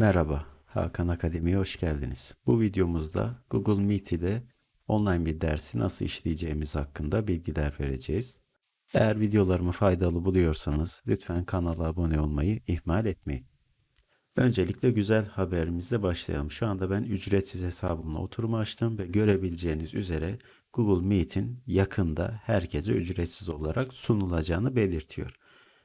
Merhaba, Hakan Akademi'ye hoş geldiniz. Bu videomuzda Google Meet ile online bir dersi nasıl işleyeceğimiz hakkında bilgiler vereceğiz. Eğer videolarımı faydalı buluyorsanız lütfen kanala abone olmayı ihmal etmeyin. Öncelikle güzel haberimizle başlayalım. Şu anda ben ücretsiz hesabımla oturumu açtım ve görebileceğiniz üzere Google Meet'in yakında herkese ücretsiz olarak sunulacağını belirtiyor.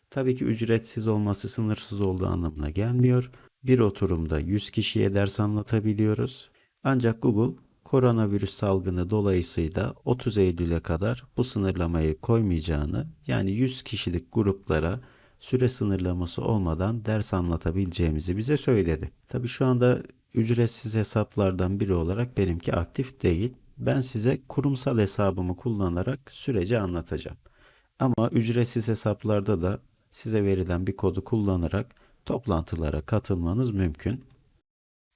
Tabii ki ücretsiz olması sınırsız olduğu anlamına gelmiyor. Bir oturumda 100 kişiye ders anlatabiliyoruz. Ancak Google koronavirüs salgını dolayısıyla 30 Eylül'e kadar bu sınırlamayı koymayacağını yani 100 kişilik gruplara süre sınırlaması olmadan ders anlatabileceğimizi bize söyledi. Tabii şu anda ücretsiz hesaplardan biri olarak benimki aktif değil. Ben size kurumsal hesabımı kullanarak süreci anlatacağım. Ama ücretsiz hesaplarda da size verilen bir kodu kullanarak toplantılara katılmanız mümkün.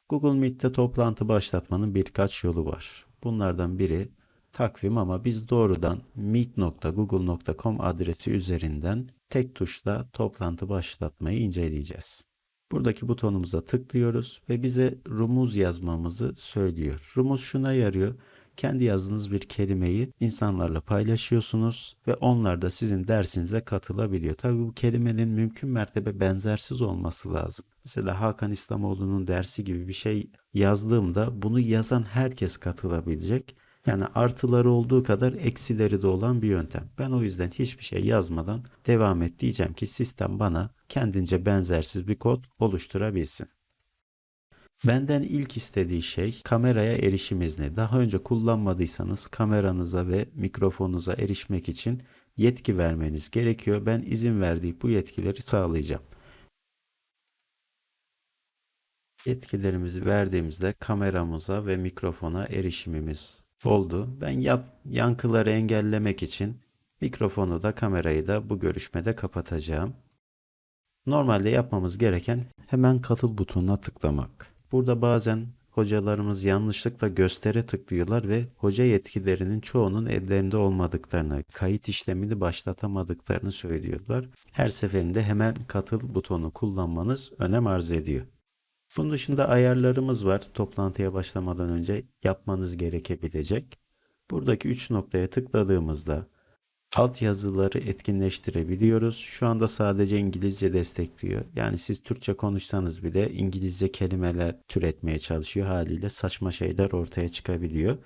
Google Meet'te toplantı başlatmanın birkaç yolu var. Bunlardan biri takvim ama biz doğrudan meet.google.com adresi üzerinden tek tuşla toplantı başlatmayı inceleyeceğiz. Buradaki butonumuza tıklıyoruz ve bize rumuz yazmamızı söylüyor. Rumuz şuna yarıyor. Kendi yazdığınız bir kelimeyi insanlarla paylaşıyorsunuz ve onlar da sizin dersinize katılabiliyor. Tabii bu kelimenin mümkün mertebe benzersiz olması lazım. Mesela Hakan İslamoğlu'nun dersi gibi bir şey yazdığımda bunu yazan herkes katılabilecek. Yani artıları olduğu kadar eksileri de olan bir yöntem. Ben o yüzden hiçbir şey yazmadan devam et diyeceğim ki sistem bana kendince benzersiz bir kod oluşturabilsin. Benden ilk istediği şey kameraya erişim izni. Daha önce kullanmadıysanız kameranıza ve mikrofonunuza erişmek için yetki vermeniz gerekiyor. Ben izin verdiği bu yetkileri sağlayacağım. Yetkilerimizi verdiğimizde kameramıza ve mikrofona erişimimiz oldu. Ben yankıları engellemek için mikrofonu da kamerayı da bu görüşmede kapatacağım. Normalde yapmamız gereken hemen katıl butonuna tıklamak. Burada bazen hocalarımız yanlışlıkla göstere tıklıyorlar ve hoca yetkilerinin çoğunun ellerinde olmadıklarını, kayıt işlemini başlatamadıklarını söylüyorlar. Her seferinde hemen katıl butonu kullanmanız önem arz ediyor. Bunun dışında ayarlarımız var. Toplantıya başlamadan önce yapmanız gerekebilecek. Buradaki 3 noktaya tıkladığımızda alt yazıları etkinleştirebiliyoruz. Şu anda sadece İngilizce destekliyor. Yani siz Türkçe konuşsanız bile İngilizce kelimeler türetmeye çalışıyor. Haliyle saçma şeyler ortaya çıkabiliyor.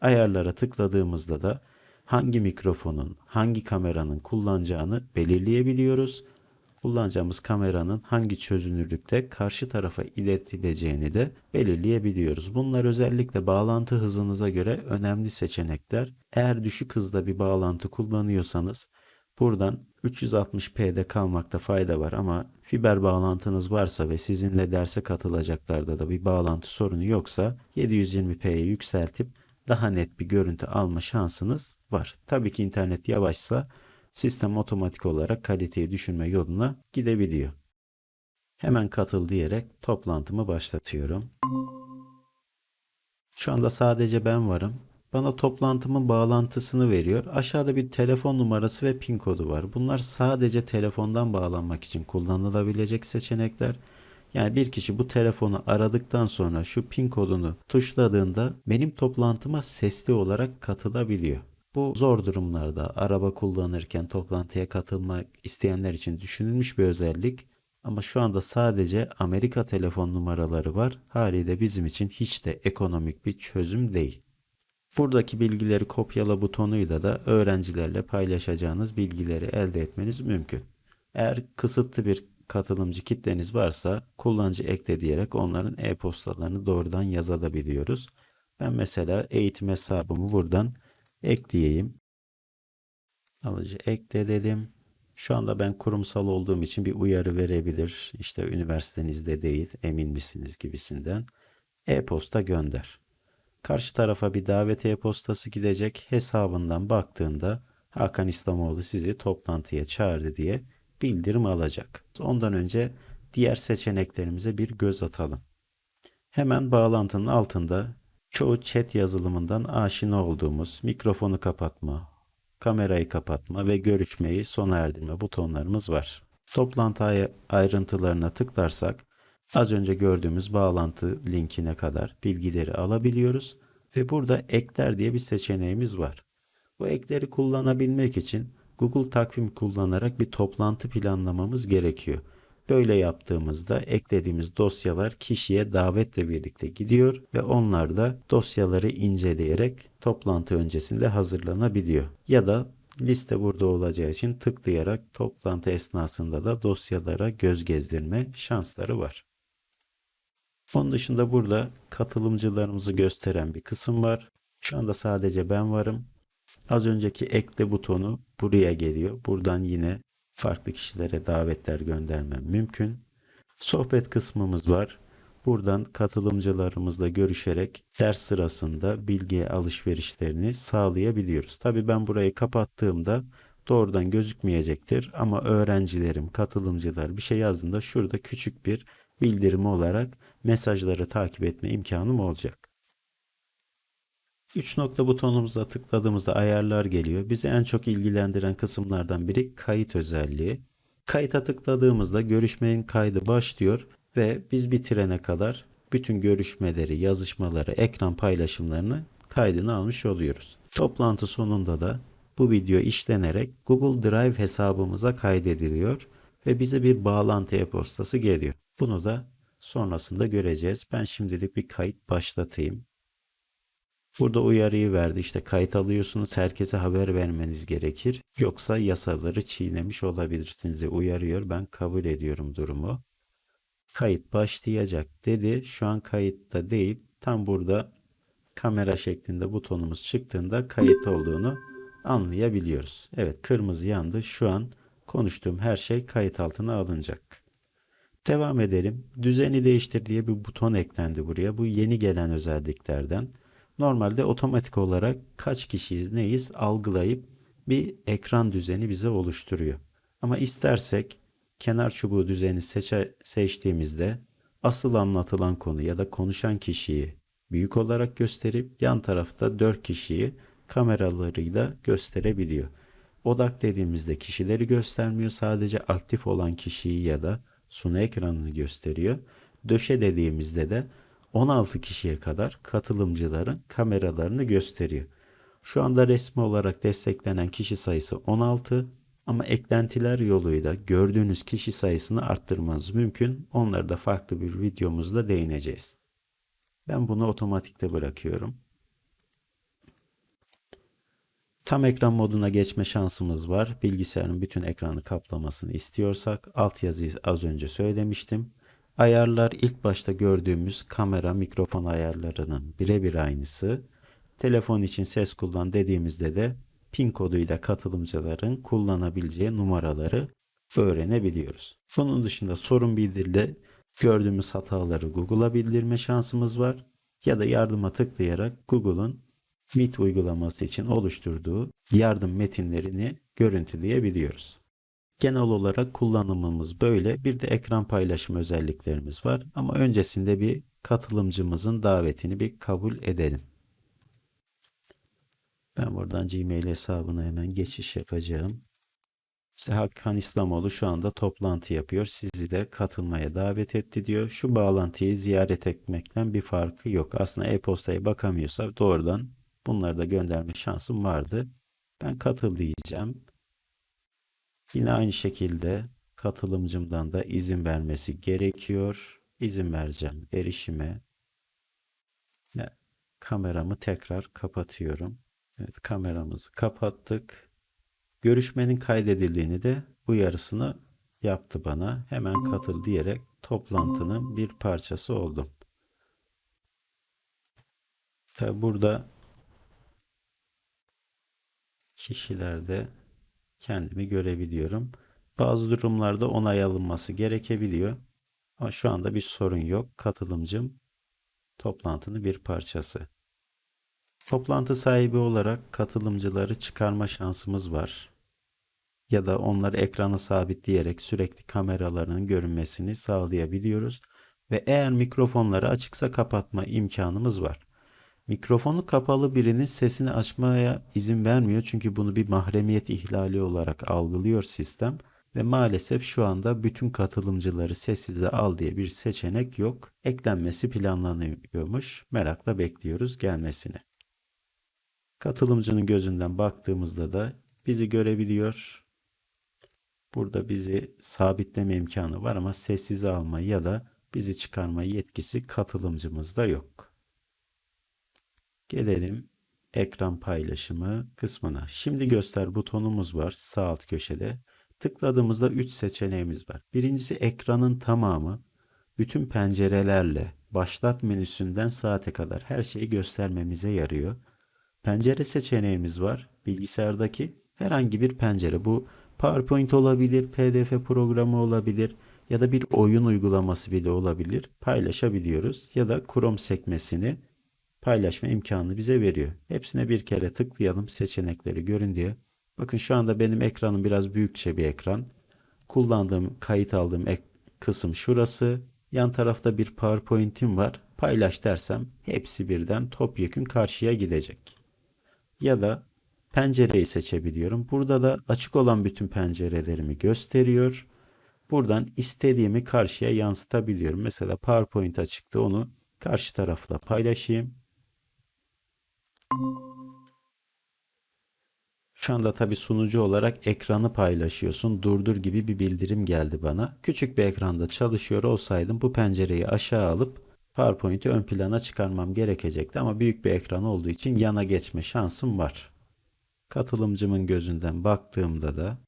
Ayarlara tıkladığımızda da hangi mikrofonun, hangi kameranın kullanacağını belirleyebiliyoruz kullanacağımız kameranın hangi çözünürlükte karşı tarafa iletileceğini de belirleyebiliyoruz. Bunlar özellikle bağlantı hızınıza göre önemli seçenekler. Eğer düşük hızda bir bağlantı kullanıyorsanız buradan 360p'de kalmakta fayda var ama fiber bağlantınız varsa ve sizinle derse katılacaklarda da bir bağlantı sorunu yoksa 720p'ye yükseltip daha net bir görüntü alma şansınız var. Tabii ki internet yavaşsa sistem otomatik olarak kaliteyi düşürme yoluna gidebiliyor. Hemen katıl diyerek toplantımı başlatıyorum. Şu anda sadece ben varım. Bana toplantımın bağlantısını veriyor. Aşağıda bir telefon numarası ve pin kodu var. Bunlar sadece telefondan bağlanmak için kullanılabilecek seçenekler. Yani bir kişi bu telefonu aradıktan sonra şu pin kodunu tuşladığında benim toplantıma sesli olarak katılabiliyor. Bu zor durumlarda araba kullanırken toplantıya katılmak isteyenler için düşünülmüş bir özellik. Ama şu anda sadece Amerika telefon numaraları var. Haliyle bizim için hiç de ekonomik bir çözüm değil. Buradaki bilgileri kopyala butonuyla da öğrencilerle paylaşacağınız bilgileri elde etmeniz mümkün. Eğer kısıtlı bir katılımcı kitleniz varsa kullanıcı ekle diyerek onların e-postalarını doğrudan yazabiliyoruz. Ben mesela eğitim hesabımı buradan ekleyeyim. Alıcı ekle dedim. Şu anda ben kurumsal olduğum için bir uyarı verebilir. İşte üniversitenizde değil, emin misiniz gibisinden. E-posta gönder. Karşı tarafa bir davet e-postası gidecek. Hesabından baktığında Hakan İslamoğlu sizi toplantıya çağırdı diye bildirim alacak. Ondan önce diğer seçeneklerimize bir göz atalım. Hemen bağlantının altında çoğu chat yazılımından aşina olduğumuz mikrofonu kapatma, kamerayı kapatma ve görüşmeyi sona erdirme butonlarımız var. Toplantı ayrıntılarına tıklarsak Az önce gördüğümüz bağlantı linkine kadar bilgileri alabiliyoruz ve burada ekler diye bir seçeneğimiz var. Bu ekleri kullanabilmek için Google Takvim kullanarak bir toplantı planlamamız gerekiyor. Böyle yaptığımızda eklediğimiz dosyalar kişiye davetle birlikte gidiyor ve onlar da dosyaları inceleyerek toplantı öncesinde hazırlanabiliyor. Ya da liste burada olacağı için tıklayarak toplantı esnasında da dosyalara göz gezdirme şansları var. Onun dışında burada katılımcılarımızı gösteren bir kısım var. Şu anda sadece ben varım. Az önceki ekle butonu buraya geliyor. Buradan yine farklı kişilere davetler göndermem mümkün. Sohbet kısmımız var. Buradan katılımcılarımızla görüşerek ders sırasında bilgi alışverişlerini sağlayabiliyoruz. Tabi ben burayı kapattığımda doğrudan gözükmeyecektir ama öğrencilerim, katılımcılar bir şey yazdığında şurada küçük bir bildirim olarak mesajları takip etme imkanım olacak. 3 nokta butonumuza tıkladığımızda ayarlar geliyor. Bizi en çok ilgilendiren kısımlardan biri kayıt özelliği. Kayıta tıkladığımızda görüşmenin kaydı başlıyor ve biz bitirene kadar bütün görüşmeleri, yazışmaları, ekran paylaşımlarını kaydını almış oluyoruz. Toplantı sonunda da bu video işlenerek Google Drive hesabımıza kaydediliyor ve bize bir bağlantı e-postası geliyor. Bunu da sonrasında göreceğiz. Ben şimdilik bir kayıt başlatayım. Burada uyarıyı verdi. İşte kayıt alıyorsunuz. Herkese haber vermeniz gerekir. Yoksa yasaları çiğnemiş olabilirsiniz diye uyarıyor. Ben kabul ediyorum durumu. Kayıt başlayacak dedi. Şu an kayıtta değil. Tam burada kamera şeklinde butonumuz çıktığında kayıt olduğunu anlayabiliyoruz. Evet kırmızı yandı. Şu an konuştuğum her şey kayıt altına alınacak. Devam edelim. Düzeni değiştir diye bir buton eklendi buraya. Bu yeni gelen özelliklerden. Normalde otomatik olarak kaç kişiyiz neyiz algılayıp bir ekran düzeni bize oluşturuyor. Ama istersek kenar çubuğu düzeni seçe, seçtiğimizde asıl anlatılan konu ya da konuşan kişiyi büyük olarak gösterip yan tarafta 4 kişiyi kameralarıyla gösterebiliyor. Odak dediğimizde kişileri göstermiyor sadece aktif olan kişiyi ya da sunu ekranını gösteriyor. Döşe dediğimizde de 16 kişiye kadar katılımcıların kameralarını gösteriyor. Şu anda resmi olarak desteklenen kişi sayısı 16 ama eklentiler yoluyla gördüğünüz kişi sayısını arttırmanız mümkün. Onları da farklı bir videomuzda değineceğiz. Ben bunu otomatikte bırakıyorum. Tam ekran moduna geçme şansımız var. Bilgisayarın bütün ekranı kaplamasını istiyorsak altyazıyı az önce söylemiştim. Ayarlar ilk başta gördüğümüz kamera mikrofon ayarlarının birebir aynısı. Telefon için ses kullan dediğimizde de pin koduyla katılımcıların kullanabileceği numaraları öğrenebiliyoruz. Bunun dışında sorun bildirile gördüğümüz hataları Google'a bildirme şansımız var. Ya da yardıma tıklayarak Google'un Meet uygulaması için oluşturduğu yardım metinlerini görüntüleyebiliyoruz. Genel olarak kullanımımız böyle. Bir de ekran paylaşım özelliklerimiz var. Ama öncesinde bir katılımcımızın davetini bir kabul edelim. Ben buradan Gmail hesabına hemen geçiş yapacağım. İşte Hakan İslamoğlu şu anda toplantı yapıyor. Sizi de katılmaya davet etti diyor. Şu bağlantıyı ziyaret etmekten bir farkı yok. Aslında e-postaya bakamıyorsa doğrudan bunları da gönderme şansım vardı. Ben katıl diyeceğim. Yine aynı şekilde katılımcımdan da izin vermesi gerekiyor. İzin vereceğim erişime. Kameramı tekrar kapatıyorum. Evet, kameramızı kapattık. Görüşmenin kaydedildiğini de uyarısını yaptı bana. Hemen katıl diyerek toplantının bir parçası oldum. Tabi burada kişilerde kendimi görebiliyorum. Bazı durumlarda onay alınması gerekebiliyor. Ama şu anda bir sorun yok. Katılımcım toplantının bir parçası. Toplantı sahibi olarak katılımcıları çıkarma şansımız var. Ya da onları ekrana sabitleyerek sürekli kameralarının görünmesini sağlayabiliyoruz. Ve eğer mikrofonları açıksa kapatma imkanımız var. Mikrofonu kapalı birinin sesini açmaya izin vermiyor çünkü bunu bir mahremiyet ihlali olarak algılıyor sistem. Ve maalesef şu anda bütün katılımcıları sessize al diye bir seçenek yok. Eklenmesi planlanıyormuş. Merakla bekliyoruz gelmesini. Katılımcının gözünden baktığımızda da bizi görebiliyor. Burada bizi sabitleme imkanı var ama sessize alma ya da bizi çıkarma yetkisi katılımcımızda yok. Gelelim ekran paylaşımı kısmına. Şimdi göster butonumuz var sağ alt köşede. Tıkladığımızda 3 seçeneğimiz var. Birincisi ekranın tamamı bütün pencerelerle başlat menüsünden saate kadar her şeyi göstermemize yarıyor. Pencere seçeneğimiz var. Bilgisayardaki herhangi bir pencere. Bu PowerPoint olabilir, PDF programı olabilir ya da bir oyun uygulaması bile olabilir. Paylaşabiliyoruz ya da Chrome sekmesini paylaşma imkanını bize veriyor. Hepsine bir kere tıklayalım seçenekleri görün diye. Bakın şu anda benim ekranım biraz büyükçe bir ekran. Kullandığım, kayıt aldığım ek kısım şurası. Yan tarafta bir PowerPoint'im var. Paylaş dersem hepsi birden topyekün karşıya gidecek. Ya da pencereyi seçebiliyorum. Burada da açık olan bütün pencerelerimi gösteriyor. Buradan istediğimi karşıya yansıtabiliyorum. Mesela PowerPoint açıktı onu karşı tarafla paylaşayım. Şu anda tabii sunucu olarak ekranı paylaşıyorsun. Durdur gibi bir bildirim geldi bana. Küçük bir ekranda çalışıyor olsaydım bu pencereyi aşağı alıp PowerPoint'i ön plana çıkarmam gerekecekti ama büyük bir ekran olduğu için yana geçme şansım var. Katılımcımın gözünden baktığımda da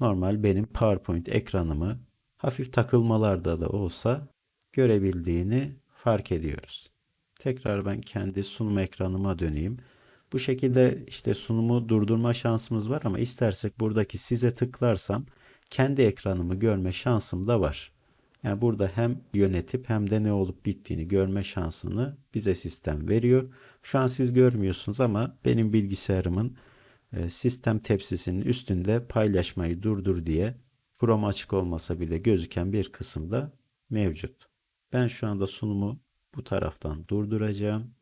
normal benim PowerPoint ekranımı hafif takılmalarda da olsa görebildiğini fark ediyoruz. Tekrar ben kendi sunum ekranıma döneyim. Bu şekilde işte sunumu durdurma şansımız var ama istersek buradaki size tıklarsam kendi ekranımı görme şansım da var. Yani burada hem yönetip hem de ne olup bittiğini görme şansını bize sistem veriyor. Şu an siz görmüyorsunuz ama benim bilgisayarımın e, sistem tepsisinin üstünde paylaşmayı durdur diye Chrome açık olmasa bile gözüken bir kısımda mevcut. Ben şu anda sunumu bu taraftan durduracağım.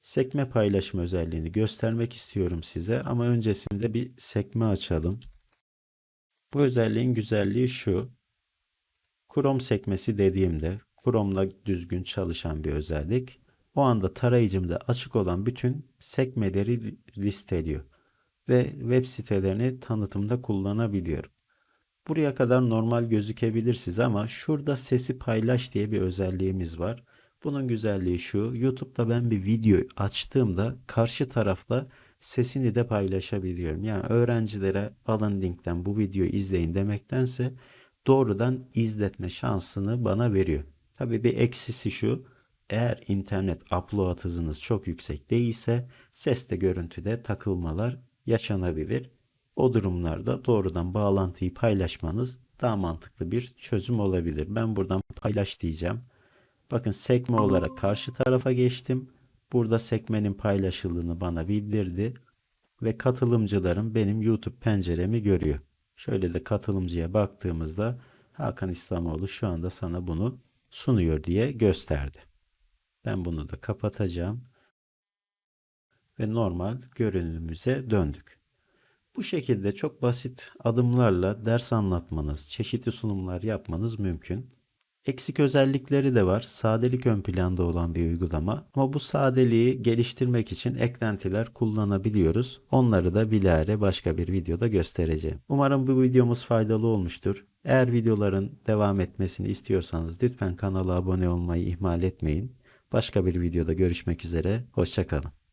Sekme paylaşım özelliğini göstermek istiyorum size ama öncesinde bir sekme açalım. Bu özelliğin güzelliği şu. Chrome sekmesi dediğimde Chrome'la düzgün çalışan bir özellik. O anda tarayıcımda açık olan bütün sekmeleri listeliyor ve web sitelerini tanıtımda kullanabiliyorum. Buraya kadar normal gözükebilir size ama şurada sesi paylaş diye bir özelliğimiz var. Bunun güzelliği şu. YouTube'da ben bir video açtığımda karşı tarafla sesini de paylaşabiliyorum. Yani öğrencilere alın linkten bu videoyu izleyin demektense doğrudan izletme şansını bana veriyor. Tabii bir eksisi şu. Eğer internet upload hızınız çok yüksek değilse seste görüntüde takılmalar yaşanabilir. O durumlarda doğrudan bağlantıyı paylaşmanız daha mantıklı bir çözüm olabilir. Ben buradan paylaş diyeceğim. Bakın sekme olarak karşı tarafa geçtim. Burada sekmenin paylaşıldığını bana bildirdi. Ve katılımcılarım benim YouTube penceremi görüyor. Şöyle de katılımcıya baktığımızda Hakan İslamoğlu şu anda sana bunu sunuyor diye gösterdi. Ben bunu da kapatacağım. Ve normal görünümümüze döndük. Bu şekilde çok basit adımlarla ders anlatmanız, çeşitli sunumlar yapmanız mümkün. Eksik özellikleri de var. Sadelik ön planda olan bir uygulama. Ama bu sadeliği geliştirmek için eklentiler kullanabiliyoruz. Onları da bilahare başka bir videoda göstereceğim. Umarım bu videomuz faydalı olmuştur. Eğer videoların devam etmesini istiyorsanız lütfen kanala abone olmayı ihmal etmeyin. Başka bir videoda görüşmek üzere. Hoşçakalın.